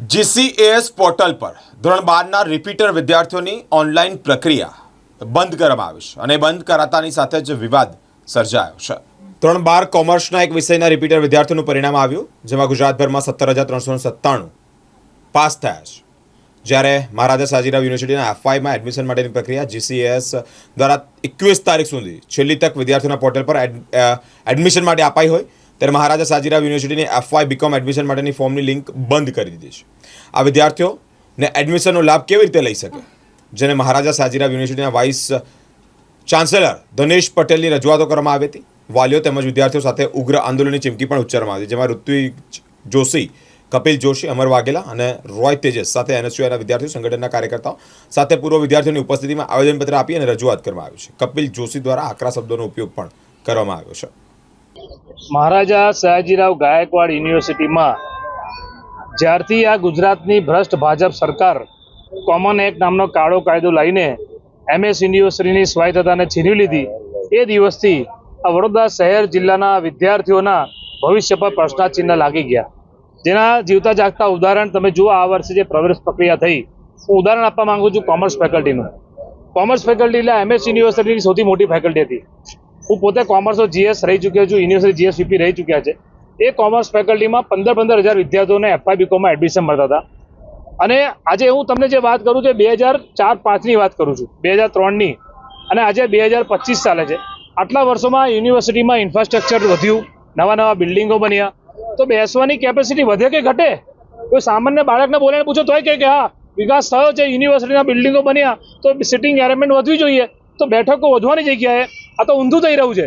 GCAS portal પર ધોરણ બારના રિપીટર વિદ્યાર્થીઓની ઓનલાઈન પ્રક્રિયા બંધ કરવામાં આવી છે અને બંધ કરાતાની સાથે જ વિવાદ સર્જાયો છે. ધોરણ બાર કોમર્સના એક વિષયના રિપીટર વિદ્યાર્થીઓનું પરિણામ આવ્યું, જેમાં ગુજરાતભરમાં સત્તર હજાર ત્રણસો સત્તાણું પાસ થયા છે. જ્યારે મહારાજા સાજીરાવ યુનિવર્સિટીના એફવાયમાં એડમિશન માટેની પ્રક્રિયા જીસીએસ દ્વારા એકવીસ તારીખ સુધી છેલ્લી તક વિદ્યાર્થીઓના પોર્ટલ પર એડ- એડમિશન માટે અપાઈ હોય ત્યારે મહારાજા સાજીરાવ યુનિવર્સિટીની એફવાય બીકોમ એડમિશન માટેની ફોર્મની લિંક બંધ કરી દીધી છે. આ વિદ્યાર્થીઓને એડમિશનનો લાભ કેવી રીતે લઈ શકે? જેને મહારાજા સાજીરાવ યુનિવર્સિટીના વાઇસ ચાન્સેલર ધનેશ પટેલની રજૂઆતો કરવામાં આવી હતી. વાલીઓ તેમજ વિદ્યાર્થીઓ સાથે ઉગ્ર આંદોલનની ચીમકી પણ ઉચ્ચારવામાં આવી જેમાં ઋત્વિક જોશી, કપિલ જોશી, અમર વાઘેલા અને રોય તેજસ સાથે એનએસયુઆઈના વિદ્યાર્થીઓ, સંગઠનના કાર્યકર્તાઓ સાથે પૂર્વ વિદ્યાર્થીઓની ઉપસ્થિતિમાં આવેદનપત્ર આપી અને રજૂઆત કરવામાં આવ્યું છે. કપિલ જોશી દ્વારા આકરા શબ્દોનો ઉપયોગ પણ કરવામાં આવ્યો છે. મહારાજા સયાજીરાવ ગાયકવાડ યુનિવર્સિટીમાં, જ્યારથી આ ગુજરાતની ભ્રષ્ટ ભાજપ સરકાર, કોમન એક્ટ નામનો કાળો કાયદો લઈને એમએસ યુનિવર્સિટીની સ્વાયત્તતાને છીનવી લીધી, એ દિવસથી આ વડોદરા શહેર જિલ્લાના વિદ્યાર્થીઓના ભવિષ્ય પર પ્રશ્નાચિહ્ન લાગી ગયા. જેના જીવતા જાગતા ઉદાહરણ તમે જુઓ, આ વર્ષે જે પ્રવેશ પ્રક્રિયા થઈ, હું ઉદાહરણ આપવા માંગુ છું કોમર્સ ફેકલ્ટીનું. કોમર્સ ફેકલ્ટી એટલે એમએસ યુનિવર્સિટીની સૌથી મોટી ફેકલ્ટી હતી. હું પોતે કોમર્સનો જીએસ રહી ચૂક્યો છું યુનિવર્સિટી જીએસ વીપી રહી ચૂક્યા છે. એ કોમર્સ ફેકલ્ટીમાં પંદર પંદર હજાર વિદ્યાર્થીઓને એફઆઈ બીકોમાં એડમિશન મળતા હતા. અને આજે હું તમને જે વાત કરું છું બે હજાર ચાર પાંચની વાત કરું છું. બે હજાર ત્રણની અને આજે બે હજાર પચીસ ચાલે છે. આટલા વર્ષોમાં યુનિવર્સિટીમાં ઇન્ફ્રાસ્ટ્રક્ચર વધ્યું, નવા નવા બિલ્ડિંગો બન્યા. તો બેસવાની કેપેસિટી વધે કે ઘટે? કોઈ સામાન્ય બાળકને બોલાવીને પૂછો, તોય કહે કે હા, વિકાસ થયો છે યુનિવર્સિટીના બિલ્ડિંગો બન્યા. તો સિટિંગ એરેન્જમેન્ટ વધવી જોઈએ. તો બેઠકો વધવાની જગ્યાએ આ તો ઊંધું થઈ રહ્યું છે.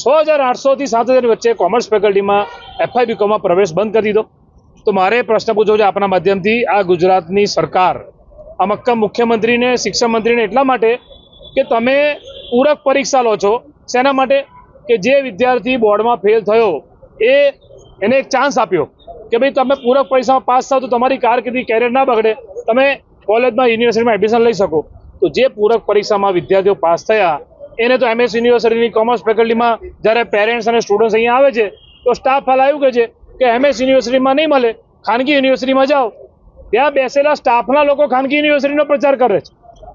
છ હજાર આઠસોથી સાત હજાર વચ્ચે કોમર્સ ફેકલ્ટીમાં એફઆઈ બીકોમમાં પ્રવેશ બંધ કરી દીધો. તો મારે પ્રશ્ન પૂછવો છે આપણા માધ્યમથી, આ ગુજરાતની સરકાર, આ મક્કમ મુખ્યમંત્રીને, શિક્ષણ મંત્રીને એટલા માટે કે તમે પૂરક પરીક્ષા લો છો. શેના માટે? કે જે વિદ્યાર્થી બોર્ડમાં ફેલ થયો, એ એને એક ચાન્સ આપ્યો કે ભાઈ તમે પૂરક પરીક્ષામાં પાસ થાવ તો તમારી કારકિર્દી કેરિયર ના બગડે. તમે કોલેજમાં યુનિવર્સિટીમાં એડમિશન લઈ શકો. તો જે પૂરક પરીક્ષામાં વિદ્યાર્થીઓ પાસ થયા એને તો એમએસ યુનિવર્સિટીની કોમર્સ ફેકલ્ટીમાં જ્યારે પેરેન્ટ્સ અને સ્ટુડન્ટ્સ અહીંયા આવે છે, તો સ્ટાફ હાલ આવ્યું કે છે કે એમએસ યુનિવર્સિટીમાં નહીં મળે, ખાનગી યુનિવર્સિટીમાં જાઓ. ત્યાં બેસેલા સ્ટાફના લોકો ખાનગી યુનિવર્સિટીનો પ્રચાર કરે છે.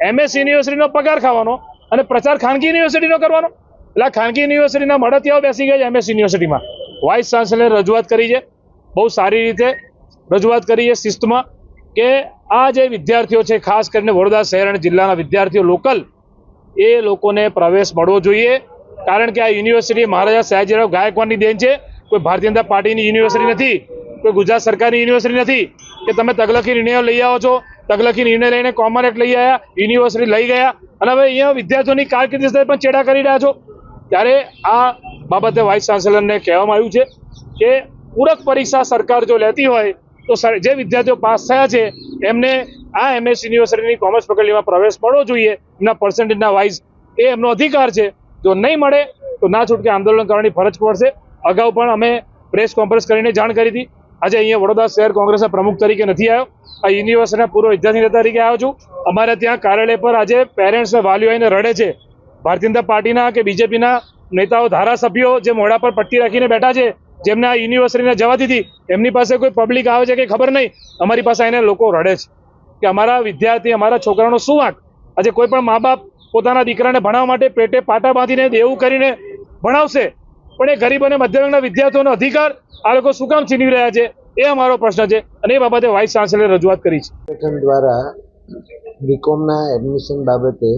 એમએસ યુનિવર્સિટીનો પગાર ખાવાનો અને પ્રચાર ખાનગી યુનિવર્સિટીનો કરવાનો. એટલે ખાનગી યુનિવર્સિટીના મળતિયાઓ બેસી ગયા છે એમએસ યુનિવર્સિટીમાં વાઇસ ચાન્સેલરે રજૂઆત કરી છે, બહુ સારી રીતે રજૂઆત કરી છે શિસ્તમાં કે આ જે વિદ્યાર્થીઓ છે, ખાસ કરીને વડોદરા શહેર અને જિલ્લાના વિદ્યાર્થીઓ, લોકલ એ લોકોને પ્રવેશ મળવો જોઈએ. કારણ કે આ યુનિવર્સિટી મહારાજા સયાજીરાવ ગાયકવાડની દેન છે. કોઈ ભારતીય જનતા પાર્ટીની યુનિવર્સિટી નથી. કોઈ ગુજરાત સરકારની યુનિવર્સિટી નથી. કે તમે તગલખી નિર્ણયો લઈ આવો છો. તગલખી નિર્ણય લઈને કોમન એક્ટ લઈ આવ્યા યુનિવર્સિટી લઈ ગયા. અને હવે અહીંયા વિદ્યાર્થીઓની કારકિર્દી સાથે પણ ચેડા કરી રહ્યા છો. ત્યારે આ બાબતે વાઇસ ચાન્સેલરને કહેવામાં આવ્યું છે કે પૂરક પરીક્ષા સરકાર જો લેતી હોય, તો જે વિદ્યાર્થીઓ પાસ થયા છે, એમને આ એમએસ યુનિવર્સિટીની કોમર્સ ફેકલ્ટીમાં પ્રવેશ મળવો જોઈએ. એમના પર્સન્ટેજના વાઇઝ એ એમનો અધિકાર છે. જો નહીં મળે, તો ના છૂટકે આંદોલન કરવાની ફરજ પડશે. અગાઉ પણ અમે પ્રેસ કોન્ફરન્સ કરીને જાણ કરી હતી. આજે અહીંયા વડોદરા શહેર કોંગ્રેસના પ્રમુખ તરીકે નથી આવ્યો. આ યુનિવર્સિટીના પૂર્વ વિદ્યાર્થી તરીકે આવ્યો છું. અમારે ત્યાં કાર્યાલય પર આજે પેરેન્ટ્સ વાલીઓ આવીને રડે છે. ભારતીય જનતા પાર્ટીના કે બીજેપીના નેતાઓ, ધારાસભ્યો જે મોઢા પર પટ્ટી રાખીને બેઠા છે, જેમને આ યુનિવર્સિટીને જવા દીધી, એમની પાસે કોઈ પબ્લિક આવે છે કે ખબર નહીં? અમારી પાસે આવીને લોકો રડે છે. કે અમારા વિદ્યાર્થી, અમારા છોકરાનો શું વાંક? આજે કોઈ પણ મા બાપ પોતાના દીકરાને ભણાવવા માટે પેટે પાટા બાંધીને દેવું કરીને ભણાવશે, પણ એ ગરીબ અને મધ્યવર્ગના વિદ્યાર્થીઓનો અધિકાર આ લોકો શું કામ છીનવી રહ્યા છે, એ અમારો પ્રશ્ન છે અને એ બાબતે વાઇસ ચાન્સેલરે રજૂઆત કરી છે. સંગઠન દ્વારા બીકોમના એડમિશન બાબતે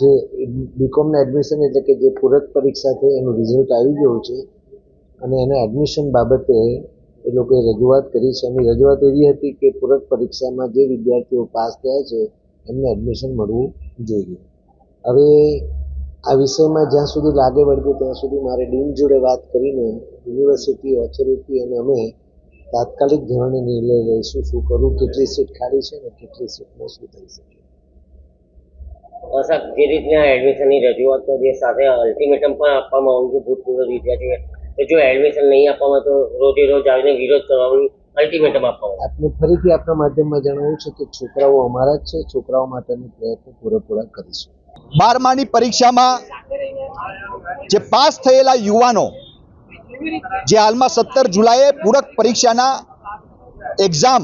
જે બીકોમના એડમિશન એટલે કે જે પૂરક પરીક્ષા છે, એનું રિઝલ્ટ આવી ગયું છે અને એના એડમિશન બાબતે એ લોકોએ રજૂઆત કરી છે. એની રજૂઆત એવી હતી કે પૂરક પરીક્ષામાં જે વિદ્યાર્થીઓ પાસ થયા છે એમને એડમિશન મળવું જોઈએ. હવે આ વિષયમાં જ્યાં સુધી લાગે વળગે ત્યાં સુધી મારે ડીન જોડે વાત કરીને યુનિવર્સિટી ઓથોરિટી અને અમે તાત્કાલિક ધોરણે નિર્ણય લઈશું શું કરવું કેટલી સીટ ખાલી છે ને કેટલી સીટમાં શું થઈ શકે. સાહેબ, જે રીતના એડમિશનની રજૂઆત જે સાથે અલ્ટિમેટમ પણ આપવામાં આવ્યું છે, ભૂતપૂર્વ વિદ્યાર્થીઓ જો એડમિશન નહીં આપવામાં તો રોજે રોજ આવીને વિરોધ કરવાનું અલ્ટિમેટમ આપવામાં આપને ફરીથી આપના માધ્યમમાં જણાવ્યું છે કે છોકરાઓ અમારા જ છે. છોકરાઓ માટેની પ્રયત્નો પૂરેપૂરા કરીશું. બારમાની પરીક્ષામાં જે પાસ થયેલા યુવાનો જે હાલમાં સત્તર જુલાઈએ પૂરક પરીક્ષાના એક્ઝામ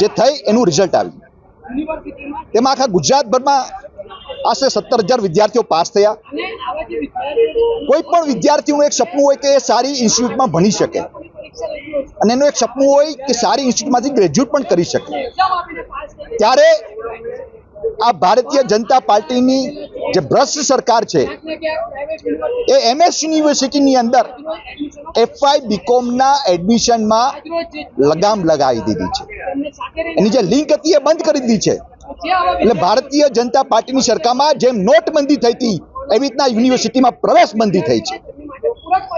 જે થઈ એનું રિઝલ્ટ આવ્યું. તેમાં આખા ગુજરાતભરમાં આશરે સત્તર હજાર વિદ્યાર્થીઓ પાસ થયા. કોઈ પણ વિદ્યાર્થીનું એક સપનું હોય કે એ સારી ઇન્સ્ટિટ્યૂટમાં ભણી શકે. અને એનું એક સપનું હોય કે સારી ઇન્સ્ટિટ્યૂટમાંથી ગ્રેજ્યુએટ પણ કરી શકે. ત્યારે આ ભારતીય જનતા પાર્ટીની જે ભ્રષ્ટ સરકાર છે, એ એમએસ યુનિવર્સિટીની અંદર એફઆઈ બીકોમના એડમિશનમાં લગામ લગાવી દીધી છે. એની જે લિંક હતી એ બંધ કરી દીધી છે. એટલે ભારતીય જનતા પાર્ટીની સરકારમાં જેમ નોટબંધી થઈ હતી, એવી રીતના યુનિવર્સિટીમાં પ્રવેશ બંધી થઈ છે.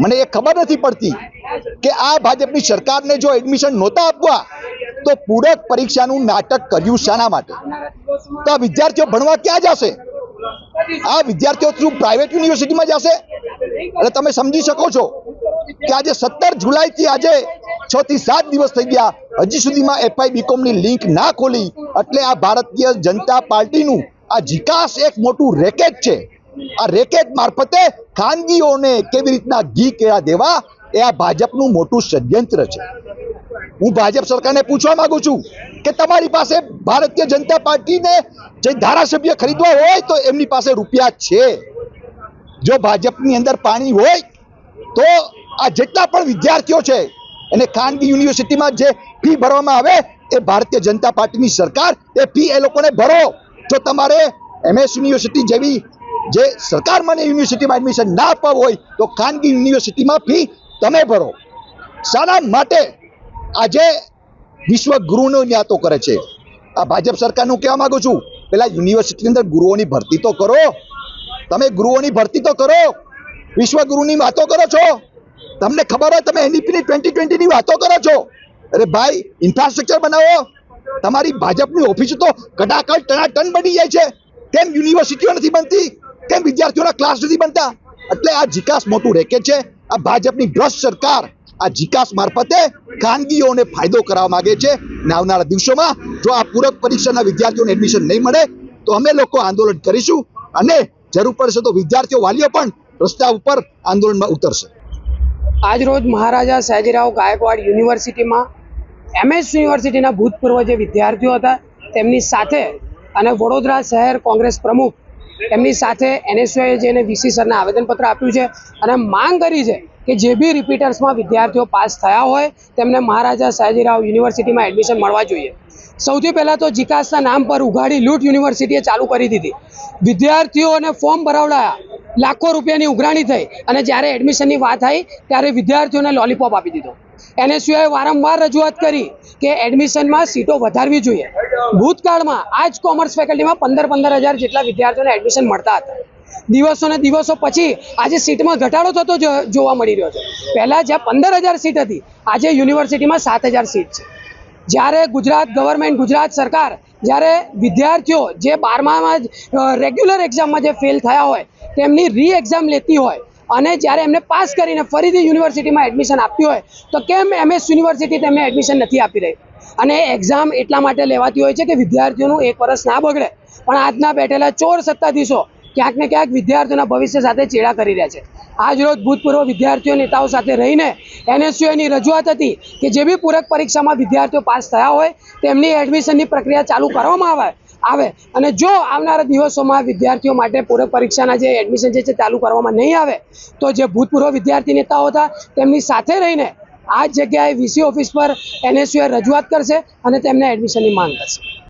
મને એ ખબર નથી પડતી કે આ ભાજપની સરકારને જો એડમિશન નહોતા આપવા, તો પૂરક પરીક્ષાનું નાટક કર્યું શાના માટે? તો આ વિદ્યાર્થીઓ ભણવા ક્યાં જશે? આ વિદ્યાર્થીઓ શું પ્રાઇવેટ યુનિવર્સિટીમાં જશે? એટલે તમે સમજી શકો છો કે આજે સત્તર જુલાઈથી આજે છ થી સાત દિવસ થઈ ગયા. હજી સુધીમાં એફઆઈ બીકોમની લિંક ના ખોલી. એટલે આ ભારતીય જનતા પાર્ટીનું આ જીકાસ એક મોટું રેકેટ છે. આ રેકેટ મારફતે ખાનગીઓને કેવી રીતના ઘી કેળા દેવા એ આ ભાજપનું મોટું ષડયંત્ર છે. હું ભાજપ સરકારને પૂછવા માંગુ છું કે તમારી પાસે ભારતીય જનતા પાર્ટીને જે ધારાસભ્ય ખરીદવા હોય તો એમની પાસે રૂપિયા છે. જો ભાજપની અંદર પાણી હોય તો આ જેટલા પણ વિદ્યાર્થીઓ છે, એને ખાનગી યુનિવર્સિટીમાં જે ફી ભરવામાં આવે એ ભારતીય જનતા પાર્ટીની સરકાર એ ફી એ લોકોને ભરો. જો તમારે એમએસ યુનિવર્સિટી જેવી જે સરકાર મને યુનિવર્સિટીમાં એડમિશન ના અપાવ હોય તો ખાનગી યુનિવર્સિટીમાં ફી તમે ભરો. શાના માટે આજે વિશ્વ ગુરુનો ન્યાતો કરે છે. આ ભાજપ સરકારનું કહેવા માંગુ છું, પેલા યુનિવર્સિટીની અંદર ગુરુઓની ભરતી તો કરો. તમે ગુરુઓની ભરતી તો કરો. વિશ્વ ગુરુની વાતો કરો છો. તમને ખબર હોય તમે એનડીપીની ટ્વેન્ટી ટ્વેન્ટીની વાતો કરો છો. અરે ભાઈ ઇન્ફ્રાસ્ટ્રક્ચર બનાવો. તમારી ભાજપની ઓફિસ તો કડાકડ ટનાટન બની જાય છે. કેમ યુનિવર્સિટીઓ નથી બનતી? કેમ વિદ્યાર્થીઓના ક્લાસ નથી બનતા? એટલે આ જીકાસ મોટું રેકેટ છે. આ ભાજપની ભ્રષ્ટ સરકાર આ જીકાસ મારફતે ખાનગીઓને ફાયદો કરાવવા માંગે છે અને આવનારા દિવસોમાં જો આ પૂરક પરીક્ષાના વિદ્યાર્થીઓને એડમિશન નહીં મળે, તો અમે લોકો આંદોલન કરીશું અને જરૂર પડશે તો વિદ્યાર્થીઓ વાલીઓ પણ રસ્તા ઉપર આંદોલનમાં ઉતરશે. આજરોજ મહારાજા સયાજીરાવ ગાયકવાડ યુનિવર્સિટીમાં એમએસ યુનિવર્સિટીના ભૂતપૂર્વ જે વિદ્યાર્થીઓ હતા, તેમની સાથે અને વડોદરા શહેર કોંગ્રેસ પ્રમુખ એમની સાથે એનએસયુએ જેને વીસી સરને આવેદનપત્ર આપ્યું છે અને માંગ કરી છે કે જે બી રિપીટર્સમાં વિદ્યાર્થીઓ પાસ થયા હોય તેમને મહારાજા સયાજીરાવ યુનિવર્સિટીમાં એડમિશન મળવા જોઈએ. સૌથી પહેલાં તો જીકાસના નામ પર ઉઘાડી લૂંટ યુનિવર્સિટીએ ચાલુ કરી દીધી. વિદ્યાર્થીઓને ફોર્મ ભરાવડાયા. લાખો રૂપિયાની ઉઘરાણી થઈ અને જ્યારે એડમિશનની વાત આવી, ત્યારે વિદ્યાર્થીઓને લોલીપોપ આપી દીધો. એનએસયુએ વારંવાર રજૂઆત કરી કે એડમિશનમાં સીટો વધારવી જોઈએ. ભૂતકાળમાં આ જ કોમર્સ ફેકલ્ટીમાં પંદર પંદર હજાર જેટલા વિદ્યાર્થીઓને એડમિશન મળતા હતા. દિવસો ને દિવસો પછી આજે સીટમાં ઘટાડો થતો જોવા મળી રહ્યો છે. પહેલાં જ્યાં પંદર હજાર સીટ હતી, આજે યુનિવર્સિટીમાં સાત હજાર સીટ છે. જ્યારે ગુજરાત ગવર્મેન્ટ ગુજરાત સરકાર, જ્યારે વિદ્યાર્થીઓ જે બારમામાં જ રેગ્યુલર એક્ઝામમાં જે ફેલ થયા હોય તેમની રી એક્ઝામ લેતી હોય અને જ્યારે એમને પાસ કરીને ફરીથી યુનિવર્સિટીમાં એડમિશન આપ્યું હોય, તો કેમ એમએસ યુનિવર્સિટી તેમને એડમિશન નથી આપી રહી? અને એક્ઝામ એટલા માટે લેવાતી હોય છે કે વિદ્યાર્થીઓનું એક વર્ષ ના બગડે. પણ આજના બેઠેલા ચોર સત્તાધીશો ક્યાંક ને ક્યાંક વિદ્યાર્થીઓના ભવિષ્ય સાથે ચેડા કરી રહ્યા છે. આજ રોજ ભૂતપૂર્વ વિદ્યાર્થીઓ નેતાઓ સાથે રહીને એનએસયુની રજૂઆત હતી કે જે બી પૂરક પરીક્ષામાં વિદ્યાર્થીઓ પાસ થયા હોય, તેમની એડમિશનની પ્રક્રિયા ચાલુ કરવામાં આવે આવે. અને જો આવનારા દિવસોમાં વિદ્યાર્થીઓ માટે પૂરક પરીક્ષાના જે એડમિશન જે છે ચાલુ કરવામાં નહીં આવે, તો જે ભૂતપૂર્વ વિદ્યાર્થી નેતાઓ હતા, તેમની સાથે રહીને આ જગ્યાએ વીસી ઓફિસ પર એનએસયુએ રજૂઆત કરશે અને તેમને એડમિશનની માંગ કરશે.